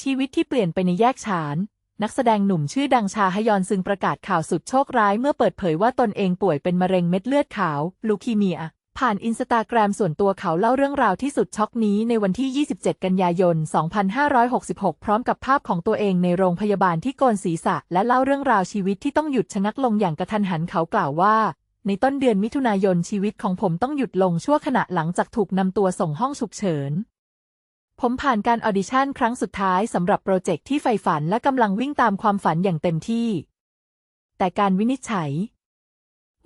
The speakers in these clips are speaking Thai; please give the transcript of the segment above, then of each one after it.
ชีวิตที่เปลี่ยนไปในแยกฉาน นักแสดงหนุ่มชื่อดังชาฮยอนซึงประกาศข่าวสุดโชคร้ายเมื่อเปิดเผยว่าตนเองป่วยเป็นมะเร็งเม็ดเลือดขาว ลูคีเมีย ผ่านอินสตาแกรมส่วนตัวเขาเล่าเรื่องราวที่สุดช็อกนี้ในวันที่ 27 กันยายน 2566 พร้อมกับภาพของตัวเองในโรงพยาบาลที่โกนศีรษะ และเล่าเรื่องราวชีวิตที่ต้องหยุดชะงักลงอย่างกระทันหันเขากล่าวว่าในต้นเดือนมิถุนายนชีวิตของผมต้องหยุดลงชั่วขณะหลังจากถูกนำตัวส่งห้องฉุกเฉิน ผมผ่านการออดิชั่นครั้งสุดท้ายสำหรับโปรเจกต์ที่ใฝ่ฝันและกำลังวิ่งตามความฝันอย่างเต็มที่ แต่การวินิจฉัย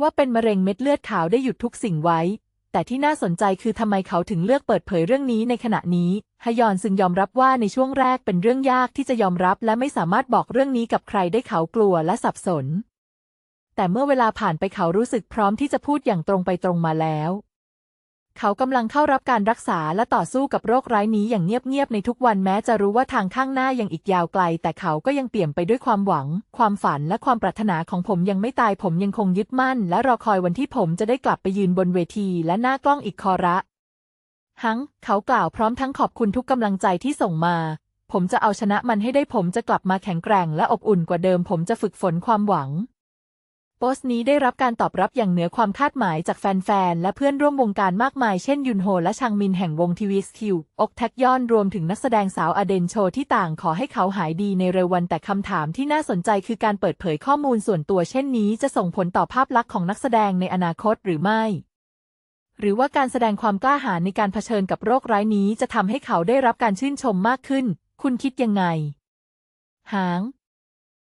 ว่าเป็นมะเร็งเม็ดเลือดขาวได้หยุดทุกสิ่งไว้ แต่ที่น่าสนใจคือทำไมเขาถึงเลือกเปิดเผยเรื่องนี้ในขณะนี้ฮยอนซึงยอมรับว่าในช่วงแรกเป็นเรื่องยากที่จะยอมรับและไม่สามารถบอกเรื่องนี้กับใครได้เขากลัวและสับสน แต่เมื่อเวลาผ่านไปเขารู้สึกพร้อมที่จะพูดอย่างตรงไปตรงมาแล้ว เขากำลังเข้ารับการรักษาและต่อสู้กับโรคร้ายนี้อย่างเงียบๆในทุกวันแม้จะรู้ว่าทางข้างหน้ายังอีกยาวไกล แต่เขาก็ยังเปี่ยมไปด้วยความหวัง ความฝันและความปรารถนาของผมยังไม่ตายผมยังคงยึดมั่น และรอคอยวันที่ผมจะได้กลับไปยืนบนเวทีและหน้ากล้องอีกคอระฮังเขากล่าวพร้อมทั้งขอบคุณทุกกำลังใจที่ส่งมา ผมจะเอาชนะมันให้ได้ผมจะกลับมาแข็งแกร่งและอบอุ่นกว่าเดิม ผมจะฝึกฝนความหวัง โพสต์นี้ได้รับการตอบรับอย่างเหนือความคาดหมายจากแฟนๆ และเพื่อนร่วมวงการมากมายเช่นยุนโฮและชังมินแห่งวงทีวีสคิวอกแท็กยอนรวมถึงนักแสดงสาวอเดนโชที่ต่างขอให้เขาหายดีในเร็ววันแต่คำถามที่น่าสนใจคือการเปิดเผยข้อมูลส่วนตัวเช่นนี้จะส่งผลต่อภาพลักษณ์ของนักแสดงในอนาคตหรือไม่ หรือว่าการแสดงความกล้าหาญในการเผชิญกับโรคร้ายนี้จะทำให้เขาได้รับการชื่นชมมากขึ้น คุณคิดยังไง หาง